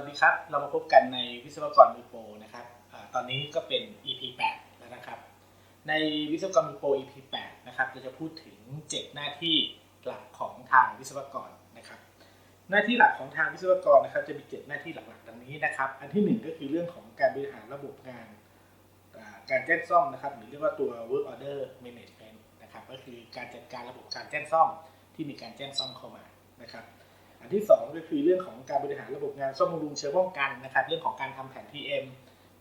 สวัสดีครับ เรามาพบกันในวิศวกรมือโปรนะครับอตอนนี้ก็เป็น EP 8แล้วนะครับ ในวิศวกรมือโปร EP 8นะครับเราจะพูดถึง 7 หน้าที่หลักของทางวิศวกรนะครับ หน้าที่หลักของทางวิศวกรนะครับ จะมี 7 หน้าที่หลักๆดังนี้นะครับ อันที่ 1 ก็คือเรื่องของการบริหารระบบงาน การแจ้งซ่อมนะครับ หรือเรียกว่าตัว work order management นะครับ ก็คือการจัดการระบบการแจ้งซ่อมที่มีการแจ้งซ่อมเข้ามานะครับ อันที่ 2 ก็คือเรื่องของการบริหารระบบงานซ่อมบำรุงเชื้อป้องกันนะครับ เรื่องของการทำแผน PM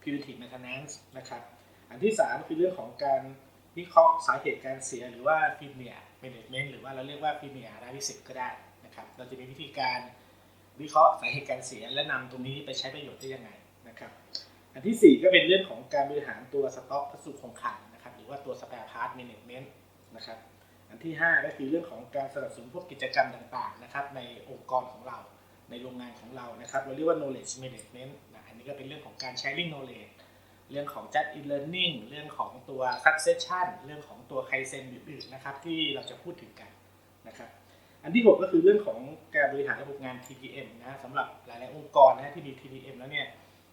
preventive maintenance นะครับ อันที่ 3 คือเรื่องของการวิเคราะห์สาเหตุการเสียหรือว่า failure management หรือว่าเราเรียกว่า failure analysis ก็ได้นะครับ เราจะมีวิธีการวิเคราะห์สาเหตุการเสีย และนำตรงนี้ไปใช้ประโยชน์ได้ยังไงนะครับ อันที่ 4 ก็เป็นเรื่องของการบริหารตัวสต็อกพัสดุคงคลังนะครับ หรือว่าตัว spare part management นะครับ อันที่ 5 ก็คือเรื่องของการสนับสนุนพวกกิจกรรมต่างๆนะครับในองค์กรของเราในโรงงานของเรานะครับเราเรียกว่า knowledge management นะอันนี้ก็เป็นเรื่องของการ sharing knowledge เรื่องของ just in learning เรื่องของตัว succession เรื่องของตัว kaizen อื่นๆนะครับที่เราจะพูดถึงกันนะครับอันที่ 6 ก็คือเรื่องของการบริหารระบบงาน TPM นะสำหรับหลายๆองค์กรนะที่มี TPM แล้วเนี่ย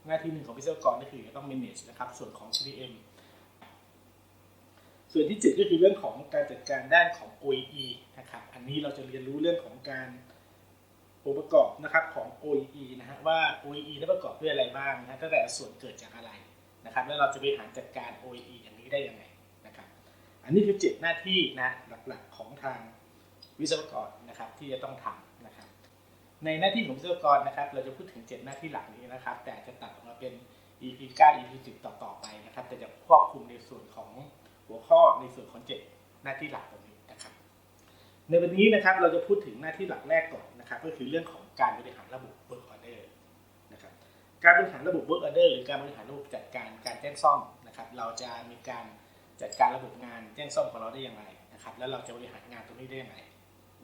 หน้าที่หนึ่งของวิศวกรก็คือจะต้อง manage นะครับส่วนของ TPM ส่วนที่ 7 ก็คือเรื่องของการจัดการด้านของ OEE นะครับ อันนี้เราจะเรียนรู้เรื่องของการองค์ประกอบนะครับของ OEE นะฮะว่า OEE นั้นประกอบด้วยอะไรบ้างนะตั้งแต่ส่วนเกิดจากอะไรนะครับแล้วเราจะบริหารจัดการ OEE อย่างนี้ได้ยังไงนะครับ อันนี้คือ7หน้าที่นะหลักๆของทางวิศวกรนะครับที่จะต้องทำนะครับ ในหน้าที่ของวิศวกรนะครับ เราจะพูดถึง 7 หน้าที่หลักนี้นะครับ แต่จะตัดออกมาเป็น EP 9 EP 10ต่อๆไปนะครับ แต่จะครอบคลุมในส่วนของ หัวข้อในส่วนของ 7 หน้าที่หลักตรงนี้นะครับ ในวันนี้นะครับเราจะพูดถึงหน้าที่หลักแรกก่อนนะครับ ก็คือเรื่องของการบริหารระบบ work order นะครับการบริหารระบบ work order หรือการบริหารระบบจัดการการแจ้งซ่อมนะครับ เราจะมีการจัดการระบบงานแจ้งซ่อมของเราได้อย่างไรนะครับ แล้วเราจะบริหารงานตรงนี้ได้อย่างไร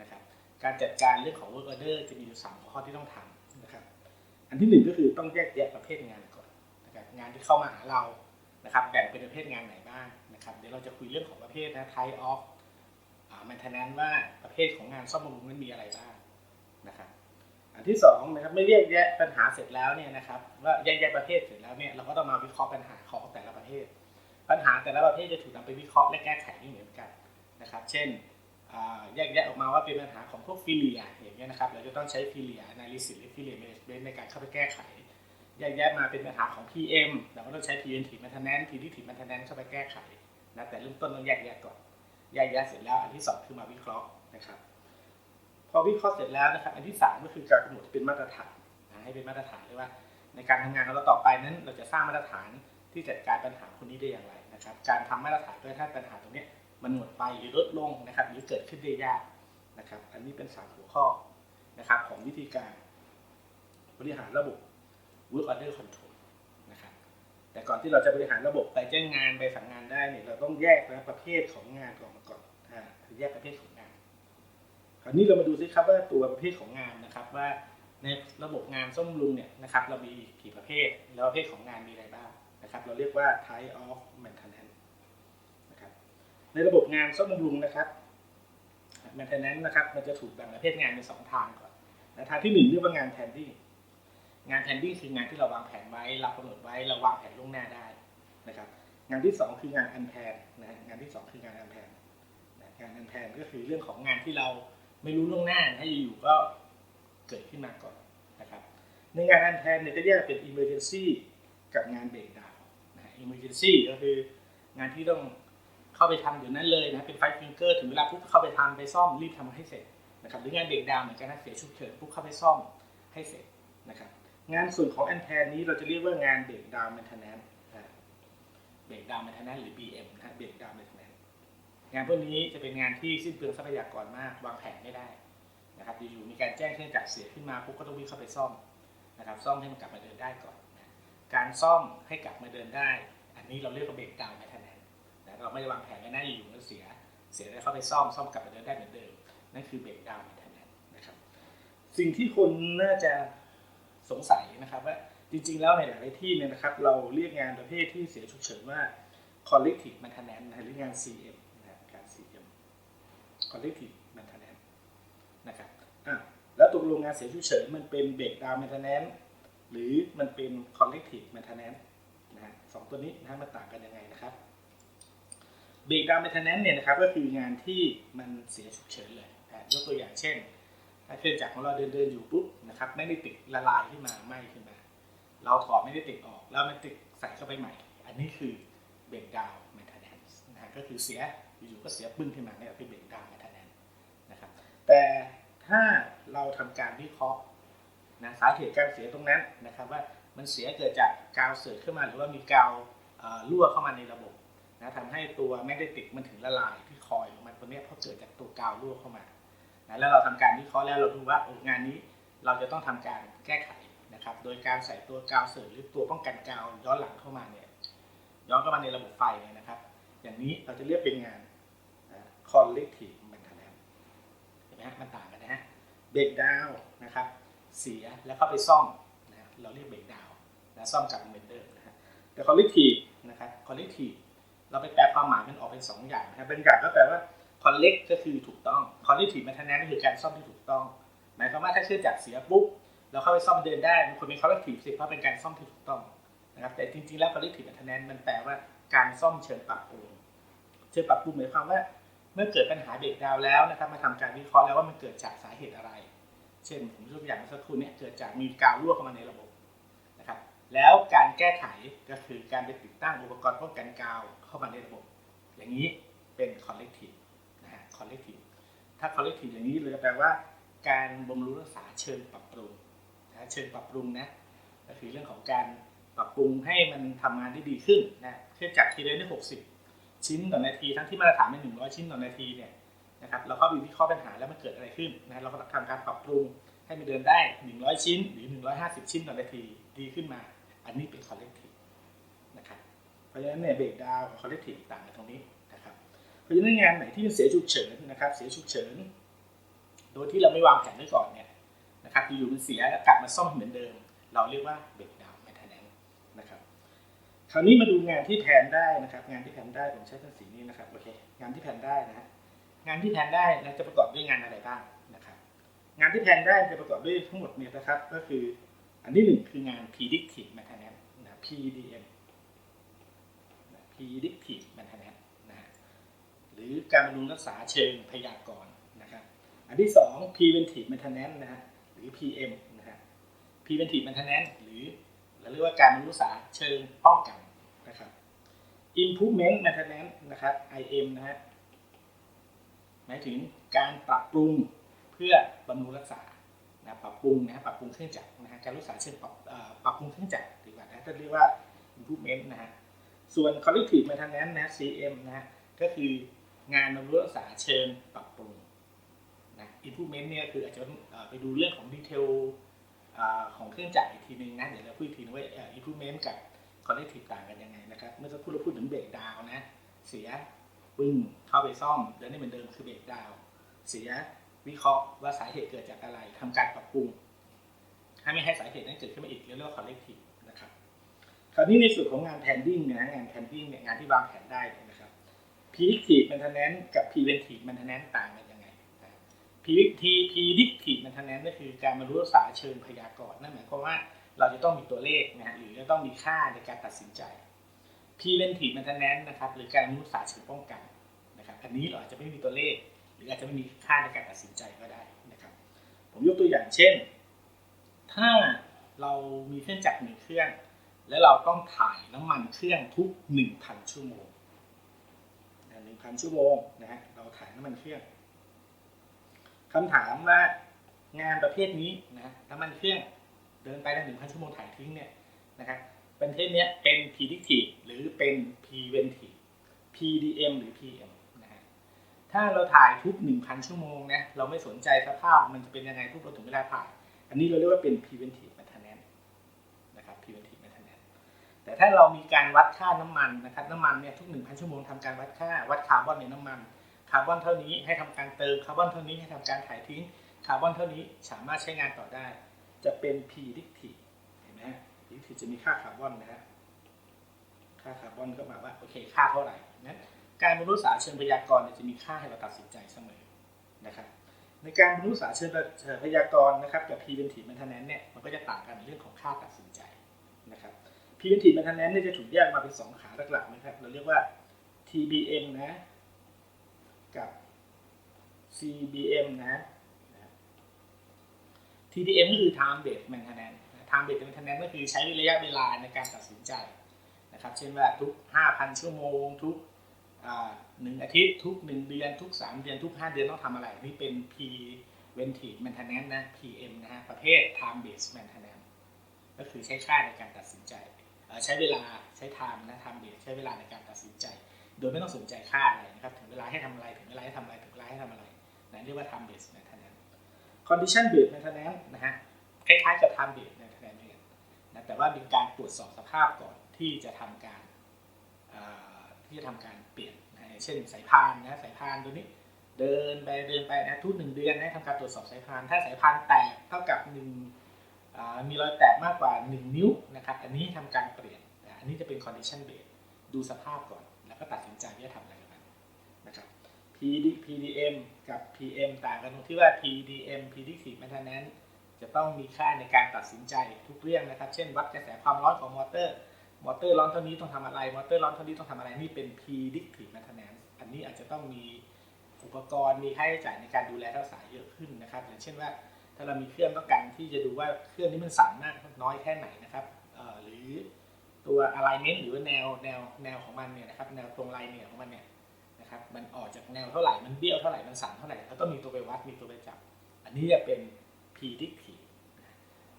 นะครับ การจัดการเรื่องของ work order จะมีอยู่สามข้อที่ต้องทำนะครับ อันที่หนึ่งก็คือต้องแยกแยะประเภทงานก่อนนะครับงานที่เข้ามาหาเรานะครับ แบ่งเป็นประเภทงานไหนบ้าง นะครับเดี๋ยวเราจะคุยเรื่องของประเภทนะ type of อ่า maintenance ว่าประเภทของงานซ่อมบำรุงนั้นมีอะไรบ้างนะครับอันที่สองนะครับไม่แยกแยะปัญหาเสร็จแล้วเนี่ยนะครับว่าแยกแยะประเภทเสร็จแล้วเนี่ยเราก็ต้องมาวิเคราะห์ปัญหาของแต่ละประเภท ปัญหาแต่ละประเภทจะถูกนำไปวิเคราะห์และแก้ไขไม่เหมือนกันนะครับ เช่นแยกแยะออกมาว่าเป็นปัญหาของพวกฟิเลียอย่างเงี้ยนะครับเราจะต้องใช้ฟิเลีย analysis หรือฟิเลีย management ในการเข้าไปแก้ไข แยกแยะมาเป็นปัญหาของ PM เราก็ต้องใช้ preventive maintenance predictive maintenance เข้าไปแก้ไข นะแต่เริ่มต้นต้องแยกแยะก่อนแยกแยะเสร็จแล้ว อันที่สองคือมาวิเคราะห์นะครับ พอวิเคราะห์เสร็จแล้วนะครับ อันที่สามก็คือการกำหนดเป็นมาตรฐานนะให้เป็นมาตรฐานเลยว่า ในการทำงานของเราต่อไปนั้น เราจะสร้างมาตรฐานที่จัดการปัญหาคนนี้ได้อย่างไรนะครับ การทำมาตรฐานเพื่อถ้าปัญหาตรงนี้มันหมดไปหรือลดลงนะครับ หรือเกิดขึ้นได้ยากนะครับ อันนี้เป็นสามหัวข้อนะครับของวิธีการบริหารระบบ work order control แต่ก่อนที่เราจะบริหารระบบไปแจ้งงานไปสั่งงานได้เนี่ยเราต้องแยกนะประเภทของงานก่อนมาก่อนอ่าคือแยกประเภทของงาน คราวนี้เรามาดูซิครับว่าตัวประเภทของงานนะครับ ว่าในระบบงานซ่อมบำรุงเนี่ยนะครับ เรามีกี่ประเภทแล้วประเภทของงานมีอะไรบ้างนะครับ เราเรียกว่า type of maintenance นะครับในระบบงานซ่อมบำรุงนะครับ maintenance นะครับ มันจะถูกแบ่งประเภทงานเป็นสองทางก่อนนะทางที่หนึ่งเรียกว่างาน tending งาน tending คืองานที่เราวางแผนไว้เรากำหนดไว้เราวางแผนล่วงหน้าได้นะครับ งานที่สองคืองาน unplanned นะงานที่สองคืองาน unplanned นงาน unplanned ก็คือเรื่องของงานที่เราไม่รู้ล่วงหน้าถ้าอยู่ก็เกิดขึ้นมาก่อนนะครับในงาน unplanned เนี่ยจะแยกเป็น emergency กับงาน breakdown นะฮะ emergency ก็คืองานที่ต้องเข้าไปทำเดี๋ยวนั้นเลยนะเป็นไฟฟิงเกอร์ถึงเวลาปุ๊บเข้าไปทำไปซ่อมรีบทำให้เสร็จนะครับหรืองาน breakdown เหมือนกันนะเสียฉุกเฉินปุ๊บเข้าไปซ่อมให้เสร็จนะครับ งานส่วนของ unplanned นี้เราจะเรียกว่างาน breakdown maintenance นะ breakdown maintenance หรือ BM นะฮะ breakdown maintenance งานพวกนี้จะเป็นงานที่สิ้นเปลืองทรัพยากรมากวางแผนไม่ได้นะครับอยู่ๆมีการแจ้งเครื่องจักรเสียขึ้นมาปุ๊บก็ต้องวิ่งเข้าไปซ่อมนะครับซ่อมให้มันกลับมาเดินได้ก่อนนะการซ่อมให้กลับมาเดินได้ อันนี้เราเรียกว่า breakdown maintenance นะเราไม่ได้วางแผนไว้นะอยู่ๆมันเสีย เสียแล้วเข้าไปซ่อมซ่อมกลับมาเดินได้เหมือนเดิมนั่นคือ breakdown maintenance นะครับสิ่งที่คนน่าจะ สงสัยนะครับว่าจริงๆ แล้วในหลายที่เนี่ยนะครับเราเรียกงานประเภทที่เสียฉุกเฉินว่า collective maintenance นหรืองาน CM นะการ CM collective maintenance นะครับอะแล้วตกลงงานเสียฉุกเฉินมันเป็น breakdown maintenance หรือมันเป็น collective maintenance นะฮะสองตัวนี้นะมันต่างกันยังไงนะครับเบรกดาวน์ maintenance เนี่ยนะครับก็คืองานที่มันเสียฉุกเฉินเลยนะยกตัวอย่างเช่น ถ้าเครื่องจักรของเราเดินเดินๆอยู่ปุ๊บนะครับไม่ได้ติดละลายขึ้นมาไหม้ขึ้นมา เราถอดไม่ได้ติดออกแล้วมันติดใส่เข้าไปใหม่ อันนี้คือเบรกดาวน์ maintenance นะฮะก็คือเสียอยู่ๆก็เสียปึ้งขึ้นมาเนี่ยเป็นเบรกดาวน์ maintenance นะครับแต่ถ้าเราทำการวิเคราะห์นะสาเหตุการเสียตรงนั้นนะครับว่ามันเสียเกิดจากกาวเสื่อกขึ้นมาหรือว่ามีกาวเอ่อรั่วเข้ามาในระบบนะทำให้ตัวแมกเนติกมันถึงละลายที่คอยของมันตัวเนี้ยเพราะเกิดจากตัวกาวรั่วเข้ามา นะแล้วเราทำการวิเคราะห์แล้วเราดูว่าโองานนี้เราจะต้องทำการแก้ไขนะครับ โดยการใส่ตัวกาวเสือกหรือตัวป้องกันกาวย้อนหลังเข้ามาเนี่ยย้อนเข้ามาในระบบไฟเนี่ยนะครับ อย่างนี้เราจะเรียกเป็นงาน collective maintenance เห็นไหมฮะมันต่างกันนะฮะเบรกดาวนะครับ เสียแล้วเข้าไปซ่อมนะเราเรียกเบรกดาวนะซ่อมกลับเหมือนเดิมนะฮะแต่ collective นะครับ collective เราไปแปลความหมายมันออกเป็นสองอย่างนะครับเป็นอย่างก็แปลว่า collect ก็คือถูกต้อง collective maintenance ก็คือการซ่อมที่ถูกต้อง หมายความว่าถ้าเครื่องจักรเสียปุ๊บเราเข้าไปซ่อมเดินได้มันควรเป็น collective สิเพราะเป็นการซ่อมที่ถูกต้องนะครับแต่จริงๆแล้ว collective maintenance มันแปลว่าการซ่อมเชิงปรับปรุงเชิงปรับปรุงหมายความว่า เมื่อเกิดปัญหาเบรกดาวแล้วนะครับมาทำการวิเคราะห์แล้วว่ามันเกิดจากสาเหตุอะไร เช่นผมยกตัวอย่างสักครู่เนี้เกิดจากมีกาวรั่วเข้ามาในระบบนะครับแล้วการแก้ไขก็คือการไปติดตั้งอุปกรณ์ป้องกันกาวเข้ามาในระบบ อย่างนี้เป็น collective collective ถ้า collective อย่างนี้เลยแปลว่าการบำรุงรักษาเชิงปรับปรุงนะเชิงปรับปรุงนะก็คือเรื่องของการปรับปรุงให้มันทำงานได้ดีขึ้นนะเครื่องจักรทีเดียวได้60ชิ้นต่อนาที ทั้งที่มาตรฐานเป็น100ชิ้นต่อนาทีเนี่ยนะครับเราก็มีวิเคราะห์ปัญหาแล้วมันเกิดอะไรขึ้นนะเราก็ทำการปรับปรุงให้มันเดินได้ 100 ชิ้นหรือ 150 ชิ้นต่อนาทีดีขึ้นมา อันนี้เป็น collective นะครับเพราะฉะนั้นเนี่ยเบรกดาวกับ collective ต่างกันตรงนี้ รับเราะฉะนั้นงานไหนที่เป็นเสียฉุกเฉินนะครับ เสียฉุกเฉิน โดยที่เราไม่วางแผนไว้ก่อนเนี่ยนะครับอยู่ๆมันเสียแล้วกลับมาซ่อมเหมือนเดิม เราเรียกว่าเบรกดาวน์ maintenance นะครับ คราวนี้มาดูงานที่แผนได้นะครับ งานที่แผนได้ผมใช้เป็นสีนี้นะครับโอเคงานที่แผนได้นะฮะงานที่แผนได้นะจะประกอบด้วยงานอะไรบ้างนะครับ งานที่แผนได้จะประกอบด้วยทั้งหมดเนี่ยนะครับ ก็คืออันที่หนึ่งคืองาน predictive maintenance นะ PDM predictive m a i n รือการบำรุงรักษาเชิงพยากรณ์นะครับอันที่สอง preventive maintenance นะฮะหรือ PM นะฮะ preventive maintenance หรือเราเรียกว่าการบำรุงรักษาเชิงป้องกันนะครับ improvement maintenance นะครับ IM นะฮะหมายถึงการปรับปรุงเพื่อบำรุงรักษานะปรับปรุงนะฮะปรับปรุงเครื่องจักรนะฮะการรักษาเชิงปรับปรับปรุงเครื่องจักรดีกว่านะจะเรียกว่า improvement นะฮะส่วน corrective maintenance นะ CM นะฮะก็คือ งานบำรุงรักษาเชิงปรับปรุงนะ improvement เนี่ยคืออาจจะไปดูเรื่องของดีเทลอของเครื่องจักรอีกทีนึงนะ เดี๋ยวเราพูดอีกทีนึงว่าอ่อ improvement กับ collective ต่างกันยังไงนะครับ เมื่อสักครู่เราพูดถึงเบรกดาวนะ เสียปึ้งเข้าไปซ่อมเดินได้เหมือนเดิมคือเบรกดาวเสียวิเคราะห์ว่าสาเหตุเกิดจากอะไรทำการปรับปรุงให้ไม่ให้สาเหตุนั้นเกิดขึ้นมาอีกเรียกว่า collective นะครับ คราวนี้ในส่วนของงาน planning นะงาน planning เนี่ยงานที่วางแผนได้น predictive maintenance กับ preventive maintenance ต่างกันยังไง predictive predictive maintenance ก็คือการบรรลุรักษาเชิงพยากรณ์นั่นหมายความว่าเราจะต้องมีตัวเลขนะฮะหรือจะต้องมีค่าในการตัดสินใจ preventive maintenance นะครับหรือการบรรลุรักษาเชิงป้องกันนะครับอันนี้เราอาจจะไม่มีตัวเลข หรืออาจจะไม่มีค่าในการตัดสินใจก็ได้นะครับ ผมยกตัวอย่างเช่น ถ้าเรามีเครื่องจักรหนึ่งเครื่อง แล้วเราต้องถ่ายน้ำมันเครื่องทุก 1,000 ชั่วโมง หนึ่งพันชั่วโมงนะฮะเราถ่ายน้ำมันเครื่องคำถามว่างานประเภทนี้นะน้ำมันเครื่องเดินไปแล้วหนึ่งพันชั่วโมงถ่ายทิ้งเนี่ยนะครับประเภทนี้เป็น predictive หรือเป็น preventive PDM หรือ PM นะฮะถ้าเราถ่ายทุก 1,000 ชั่วโมงนะเราไม่สนใจสภาพมันจะเป็นยังไงทุกเราถึงเวลาถ่าย อันนี้เราเรียกว่าเป็น preventive maintenance นะครับ preventive แต่ถ้าเรามีการวัดค่าน้ำมันนะครับน้ำมันเนี่ยทุก 1,000 ชั่วโมงทำการวัดค่าวัดคาร์บอนในน้ำมันคาร์บอนเท่านี้ให้ทำการเติมคาร์บอนเท่านี้ให้ทำการถ่ายทิ้งคาร์บอนเท่านี้สามารถใช้งานต่อได้ จะเป็น p r e d i c t i v เห็นไหมฮะ p r e d i c t i v จะมีค่าคาร์บอนนะฮะค่าคาร์บอนก็หมายว่าโอเคค่าเท่าไหร่นั้นการบรรลุษาเชิงพยากรณ์จะมีค่าให้เราตัดสินใจเสมอนะครับในการบรรลุสาเชิญพยากรณ์นะครับกับ preventive maintenance เนี่ยมันก็จะต่างกันในเรื่องของค่าตัดสินใจนะครับ preventive maintenance เนี่ยจะถูกแยกมาเป็นสองขาหลักๆนะครับ เราเรียกว่า TBM นะ กับ CBM นะ TDM ก็คือ time based maintenance time based maintenance ก็คือใช้ระยะเวลาในการตัดสินใจนะครับ เช่นว่าทุก 5,000 ชั่วโมง ทุกหนึ่งอาทิตย์ ทุก 1 เดือน ทุก 3 เดือน ทุก 5 เดือนต้องทำอะไร นี่เป็น preventive maintenance นะ PM นะฮะ ประเภท time based maintenance ก็คือใช้ค่าในการตัดสินใจ ใช้เวลาใช้ time นะ time based ใช้เวลาในการตัดสินใจ โดยไม่ต้องสนใจค่าอะไรนะครับถึงเวลาให้ทำอะไรถึงเวลาให้ทำอะไรถึงเวลาให้ทำอะไรนั่นเรียกว่า time based maintenance condition based maintenance นะฮะคล้ายๆกับ time based maintenance เหมือนกันนะแต่ว่าเป็นการตรวจสอบสภาพก่อนที่จะทำการที่จะทำการเปลี่ยนนะเช่นสายพานนะสายพานตัวนี้เดินไปเดินไปนะทุกหนึ่งเดือนนะทำการตรวจสอบสายพาน ถ้าสายพานแตกเท่ากับหนึ่ง มีรอยแตกมากกว่า 1 นิ้วนะครับ อันนี้ทำการเปลี่ยน อันนี้จะเป็น condition based ดูสภาพก่อน แล้วก็ตัดสินใจว่าจะทำอะไรกับมันนะครับ PD PDM กับ PM ต่างกันตรงที่ว่า PDM predictive maintenance จะต้องมีค่าในการตัดสินใจทุกเรื่องนะครับ เช่น วัดกระแสความร้อนของมอเตอร์ มอเตอร์ร้อนเท่านี้ต้องทำอะไร มอเตอร์ร้อนเท่านี้ต้องทำอะไร นี่เป็น predictive maintenance อันนี้อาจจะต้องมีอุปกรณ์ มีค่าใช้จ่ายในการดูแลรักษาเยอะขึ้นนะครับ อย่างเช่นว่า ถ้าเรามีเครื่องต้องการที่จะดูว่าเครื่องนี้มันสั่นมากน้อยแค่ไหนนะครับหรือตัว alignment หรือว่าแนวแนวแนวของมันเนี่ยนะครับแนวตรงไลน์เนี่ยของมันเนี่ยนะครับมันออกจากแนวเท่าไหร่มันเบี้ยวเท่าไหร่มันสั่นเท่าไหร่แล้วก็มีตัวไปวัดมีตัวไปจับ อันนี้จะเป็น predictive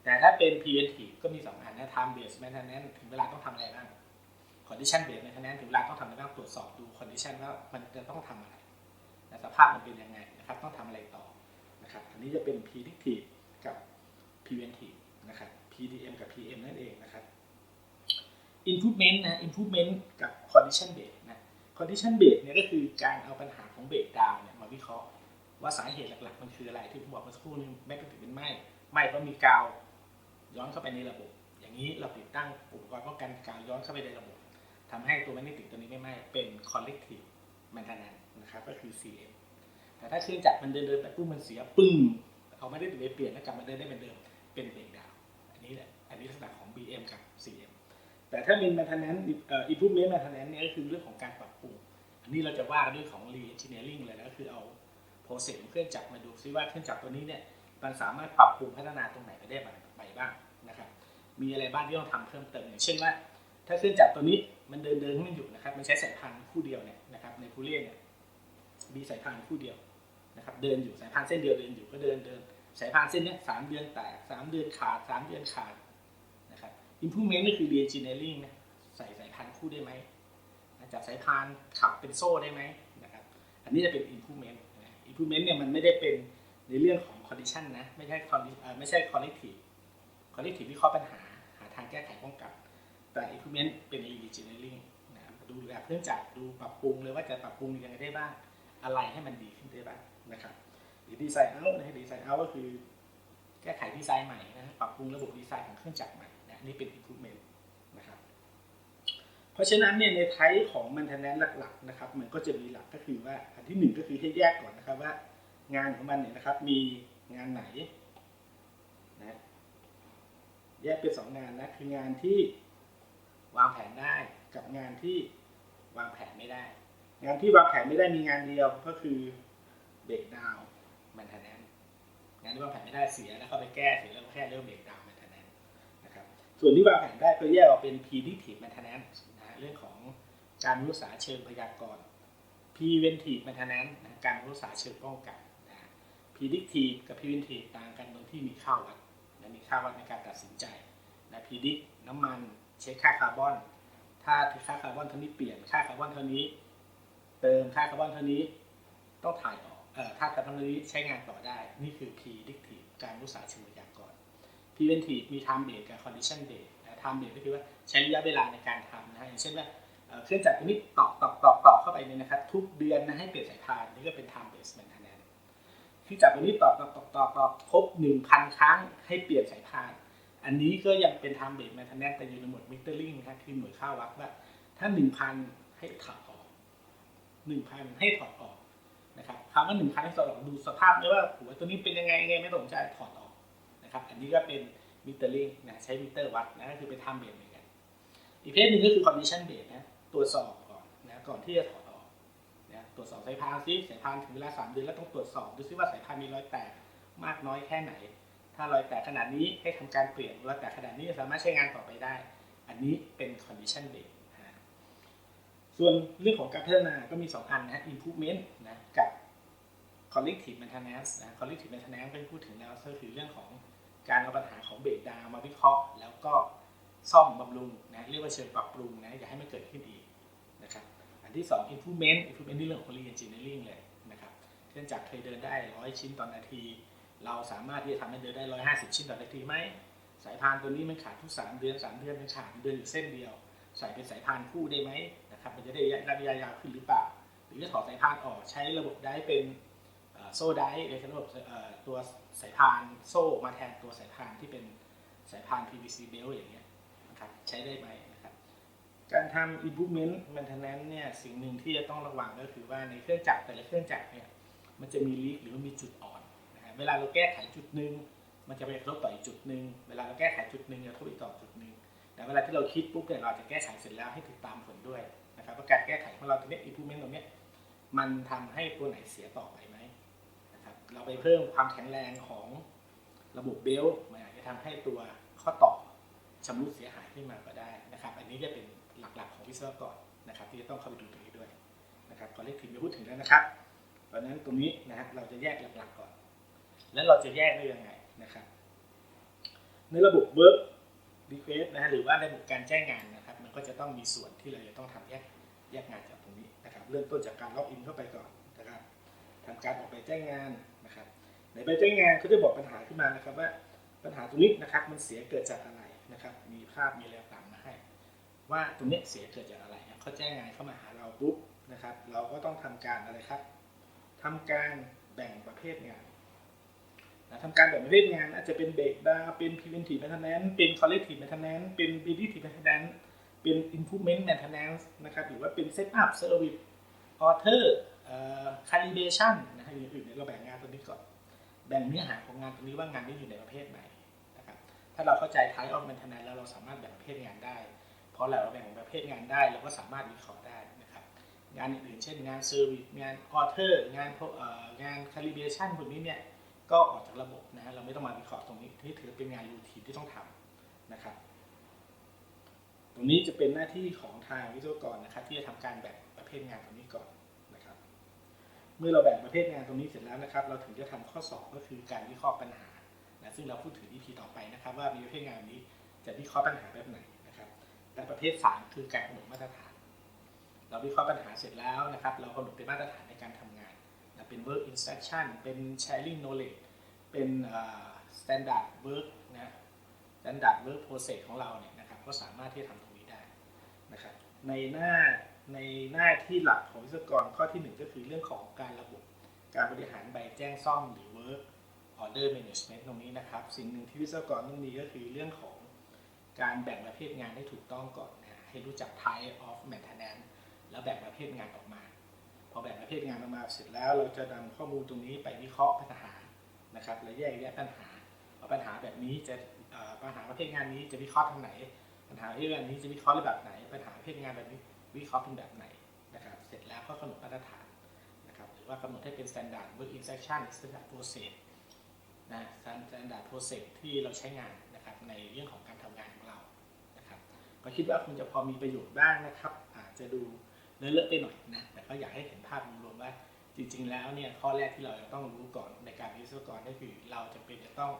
แต่ถ้าเป็น preventive ก็มีสองอันนะ time based maintenance ถึงเวลาต้องทำอะไรบ้าง condition based maintenance ถึงเวลาต้องทำอะไรบ้างตรวจสอบดู condition ว่ามันจะต้องทำอะไรสภาพมันเป็นยังไงนะครับต้องทำอะไรต่อ นะครับอันนี้จะเป็น predictive กับ preventive นะครับ PDM กับ PM นั่นเองนะครับ improvement นะ improvement กับ condition based นะ condition based เนี่ยก็คือการเอาปัญหาของเบรกดาวเนี่ยมาวิเคราะห์ ว่าสาเหตุหลักๆ มันคืออะไรที่ผมบอกเมื่อสักครู่นี้แม้กระทั่งเป็นไหม้ไหม้เพราะมีกาวย้อนเข้าไปในระบบ อย่างนี้เราติดตั้งอุปกรณ์ป้องกันกาวย้อนเข้าไปในระบบทำให้ตัวแมกเนติกตัวนี้ไม่ไหม้เป็น collective maintenance นะครับก็คือ CM แต่ถ้าเครื่องจักรมันเดินเดินไปปุ๊บมันเสียปึ้งเอาไม่ได้ติดไปเปลี่ยนแล้วกลับมาเดินได้เหมือนเดิมเป็นเบรกดาวอันนี้แหละอันนี้ลักษณะของ BM กับ CM แต่ถ้าเป็น maintenance improvement maintenance เนี่ยก็คือเรื่องของการปรับปรุงอันนี้เราจะว่าเรื่องของ re-engineering เลยนะก็คือเอาโปรเซสของเครื่องจักรมาดูซิว่าเครื่องจักรตัวนี้เนี่ยมันสามารถปรับปรุงพัฒนาตรงไหนไปได้บ้างนะครับมีอะไรบ้างที่ต้องทำเพิ่มเติมอย่างเช่นว่า ถ้าเครื่องจักรตัวนี้มันเดินเดินไม่หยุดนะครับมันใช้สายพานคู่เดียวเนี่ยนะครับในผู้เล่นเนี่ยมีสายพานคู่เดียว นะครับเดินอยู่สายพานเส้นเดียวเดินอยู่ก็เดินเดินสายพานเส้นนี้สามเดือนแตกสามเดือนขาดสามเดือนขาดนะครับ improvement ก็คือ re-engineering นะใส่สายพานคู่ได้ไหมจากสายพานขับเป็นโซ่ได้ไหมนะครับอันนี้จะเป็น improvement improvement เนี่ยมันไม่ได้เป็นในเรื่องของ condition นะไม่ใช่ ไม่ใช่ collective collective วิเคราะห์ปัญหาหาทางแก้ไขป้องกันแต่ improvement เป็น re-engineering นะครับดูแบบเครื่องจักรดูปรับปรุงเลยว่าจะปรับปรุงยังไงได้บ้างอะไรให้มันดีขึ้นได้บ้าง นะครับหรือดีไซน์เอานะดีไซน์เอาก็คือ แก้ไขดีไซน์ใหม่นะปรับปรุงระบบดีไซน์ของเครื่องจักรใหม่นะนี่เป็น improvement นะครับเพราะฉะนั้นเนี่ยในไทป์ของ maintenance หลักๆนะครับมันก็จะมีหลักก็คือว่าอันที่หนึ่งก็คือให้แยกก่อนนะครับว่างานของมันเนี่ยนะครับมีงานไหนนะแยกเป็นสองงานนะคืองานที่วางแผนได้กับงานที่วางแผนไม่ได้ งานที่วางแผนไม่ได้มีงานเดียวก็คือ เบรกดาวมันทนแนนงานที่วางแผนไม่ได้เสียแล้วเข้าไปแก้เสียแล้วแค่เริ่มเบรกดาวมันทนแนนนะครับส่วนที่วางแผนได้ก็แยกออกเป็น predictive maintenance นะเรื่องของการรักษาเชิงพยากรณ์ preventive maintenance นะการรักษาเชิงป้องกันนะ predictive กับ preventive ต่างกันตรงที่มีค่าวัดนะมีค่าวัดในการตัดสินใจนะ predict น้ำมันเช็คค่าคาร์บอนถ้าค่าคาร์บอนเท่านี้เปลี่ยนค่าคาร์บอนเท่านี้ เติมค่าคาร์บอนเท่านี้ต้องถ่ายออก อถ้าคาร์บอนเท่านี้ใช้งานต่อได้ นี่คือ predictive การรักษาเชิงพยากรณ์ preventive มี time based กับ condition based นะ time based ก็คือว่าใช้ระยะเวลาในการทำนะอย่างเช่นว่าเครื่องจักรตัวนี้ตอกตอกตอกตอกเข้าไปเนี่ยนะครับ ทุกเดือนนะให้เปลี่ยนสายพานนี่ก็เป็น time based maintenance เครื่องจักรตัวนี้ตอกตอกตอกตอกตอกครบ1,000 ครั้งให้เปลี่ยนสายพาน อันนี้ก็ยังเป็น time based maintenance แต่อยู่ในหมวด metering นะครับคือหน่วยค่าวัดว่าถ้า 1,000 ให้ถอดออก1,000 ให้ถอดออก นะครับคำว่าหนึ่งครั้งที่สองดูสภาพด้วยว่าหัวตัวนี้เป็นยังไงยังไงไม่สนใจถอดออกนะครับอันนี้ก็เป็นมิเตอร์ลิงนะใช้มิเตอร์วัดนะก็คือเป็นไทม์เบสเหมือนกันอีกเพศหนึ่งก็คือคอนดิชันเบสนะตรวจสอบก่อนนะก่อนที่จะถอดออกนะตรวจสอบสายพานซิสายพานถึงเวลาสามเดือนแล้วต้องตรวจสอบดูซิว่าสายพานมีรอยแตกมากน้อยแค่ไหน ถ้ารอยแตกขนาดนี้ให้ทำการเปลี่ยนรอยแตกขนาดนี้สามารถใช้งานต่อไปได้ อันนี้เป็น condition based นะฮะส่ ส่วนเรื่องของการพัฒนาก็มี 2 อันนะ improvement นะกับ collective maintenance นะ collective maintenance เป็นพูดถึงแล้วก็คือเรื่องของการเอาปัญหาของเบรกดาวมาวิเคราะห์ แล้วก็ซ่อมบำรุงนะเรียกว่าเชิงปรับปรุงนะอย่าให้มันเกิดขึ้นอีกนะครับอันที่ 2 improvement improvement นี่เรื่องของ re-engineering เลยนะครับเนื่องจากเคยเดินได้ 100 ชิ้นต่อนนาที เราสามารถที่จะทำให้เดินได้ 150 ชิ้นต่อนาทีไหมสายพานตัวนี้มันขาดทุก 3 เดือน 3 เดือนมันขาดเดือนอยู่เส้นเดียว ใส่เป็นสายพานคู่ได้ไหม นะครับมันจะได้ระยะยาวขึ้นหรือเปล่า หรือจะถอดสายพานออกใช้ระบบได้เป็นโซ่ได้หรือใช้ระบบตัวสายพานโซ่มาแทนตัวสายพานที่เป็นสายพาน PVC belt อย่างเงี้ยนะครับใช้ได้ไหมนะครับการทำ improvement maintenance เนี่ยสิ่งหนึ่งที่จะต้องระวังก็คือว่าในเครื่องจักรแต่ละเครื่องจักรเนี่ยมันจะมีลีกหรือมีจุดอ่อนนะฮะเวลาเราแก้ไขจุดหนึ่งมันจะไปกระทบต่ออีกจุดหนึ่งเวลาเราแก้ไขจุดหนึ่งจะกระทบอีกต่อจุดหนึ่งแต่เวลาที่เราคิดปุ๊บเนี่ยเราจะแก้ไขเสร็จแล้วให้ติดตามผลด้วย นะครับว่าการแก้ไขของเราตรงนี้ improvement ตรงนี้มันทำให้ตัวไหนเสียต่อไปไหมนะครับเราไปเพิ่มความแข็งแรงของระบบเบลต์มันอาจจะทำให้ตัวข้อต่อชำรุดเสียหายขึ้นมาก็ได้นะครับ อันนี้จะเป็นหลักๆของวิศวกรนะครับ ที่จะต้องเข้าไปดูตรงนี้ด้วยนะครับก่อนเล็กถึงจะพูดถึงแล้วนะครับเพราะนั้นตรงนี้นะฮะเราจะแยกหลักๆก่อน แล้วเราจะแยกได้ยังไงนะครับ ในระบบ work request นะฮะหรือว่าในระบบการแจ้งงานนะครับ มันก็จะต้องมีส่วนที่เราจะต้องทำแยก แยกงานจากตรงนี้นะครับ เริ่มต้นจากการล็อกอินเข้าไปก่อนนะครับทำการออกไปแจ้งงานนะครับ ในใบแจ้งงานเขาจะบอกปัญหาขึ้นมานะครับว่าปัญหาตรงนี้นะครับมันเสียเกิดจากอะไรนะครับ มีภาพมีอะไรต่างมาให้ ว่าตรงนี้เสียเกิดจากอะไรเขาแจ้งงานเข้ามาหาเราปุ๊บนะครับ เราก็ต้องทำการอะไรครับทำการแบ่งประเภทงานนะทำการแบบประเภทงานอาจจะเป็นเบรกดาเป็น preventive maintenance เป็น corrective maintenance เป็น predictive maintenance เป็น improvement maintenance นะครับหรือว่าเป็น setup service order เอ่อ calibration นะฮะอย่างอื่นเนี่ยเราแบ่งงานตัวนี้ก่อน แบ่งเนื้อหาของงานตรงนี้ว่างานนี้อยู่ในประเภทไหนนะครับถ้าเราเข้าใจ type of maintenance แล้วเราสามารถแบ่งประเภทงานได้พอเราแบ่งประเภทงานได้เราก็สามารถวิเคราะห์ได้นะครับงานอื่นๆเช่นงาน service งาน order งานงาน calibration พวกนี้เนี่ยก็ออกจากระบบนะฮะเราไม่ต้องมาวิเคราะห์ตรงนี้ที่ถือเป็นงานรูทีนที่ต้องทำนะครับ ตรงนี้จะเป็นหน้าที่ของทางวิศวกรนะครับ ที่จะทำการแบ่งประเภทงานตรงนี้ก่อนนะครับ เมื่อเราแบ่งประเภทงานตรงนี้เสร็จแล้วนะครับ เราถึงจะทำข้อสอบก็คือการวิเคราะห์ปัญหานะซึ่งเราพูดถึง EP ต่อไปนะครับ ว่ามีประเภทงานนี้จะวิเคราะห์ปัญหาแบบไหนนะครับและประเภท 3 คือการกำหนดมาตรฐาน เราวิเคราะห์ปัญหาเสร็จแล้วนะครับ เรากำหนดเป็นมาตรฐานในการทำงานนะเป็น work instruction เป็น sharing knowledge เป็น standard work นะ standard work process ของเราเนี่ยนะครับ ก็สามารถที่จะทำตรงนี้ได้นะครับในหน้าในหน้าที่หลักของวิศวกรข้อที่ 1 ก็คือเรื่องของการระบบการบริหารใบแจ้งซ่อมหรือ work order management ตรงนี้นะครับ สิ่งหนึ่งที่วิศวกรต้องมีก็คือเรื่องของการแบ่งประเภทงานให้ถูกต้องก่อนนะให้รู้จัก type of maintenance แล้วแบ่งประเภทงานออกมา พอแบ่งประเภทงานออกมาเสร็จแล้วเราจะนำข้อมูลตรงนี้ไปวิเคราะห์ปัญหานะครับและแยกแยะปัญหาว่าปัญหาแบบนี้จะปัญหาประเภทงานนี้จะวิเคราะห์ทางไหน ปัญหาประเภทงานนี้จะวิเคราะห์ในแบบไหน ปัญหาเภทงานแบบนี้วิเคราะห์เป็นแบบไหนนะครับ เสร็จแล้วก็กำหนดมาตรฐานนะครับ หรือว่ากำหนดให้เป็น standard work instruction standard process นะ standard process ที่เราใช้งานนะครับในเรื่องของการทำงานของเรานะครับ ก็คิดว่าคงจะพอมีประโยชน์บ้างนะครับ อาจจะดูเลอะๆไปหน่อยนะ แต่ก็อยากให้เห็นภาพรวมว่าจริงๆ แล้วเนี่ยข้อแรกที่เราจะต้องรู้ก่อนในการเป็นวิศวกรก็คือเราจะเป็นจะต้อง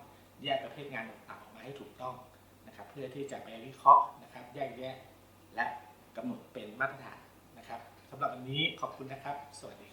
แยกประเภทงานต่างๆออกมาให้ถูกต้อง เพื่อที่จะไปวิเคราะห์นะครับแยกแยะและกำหนดเป็นมาตรฐานนะครับสำหรับวันนี้ขอบคุณนะครับ สวัสดี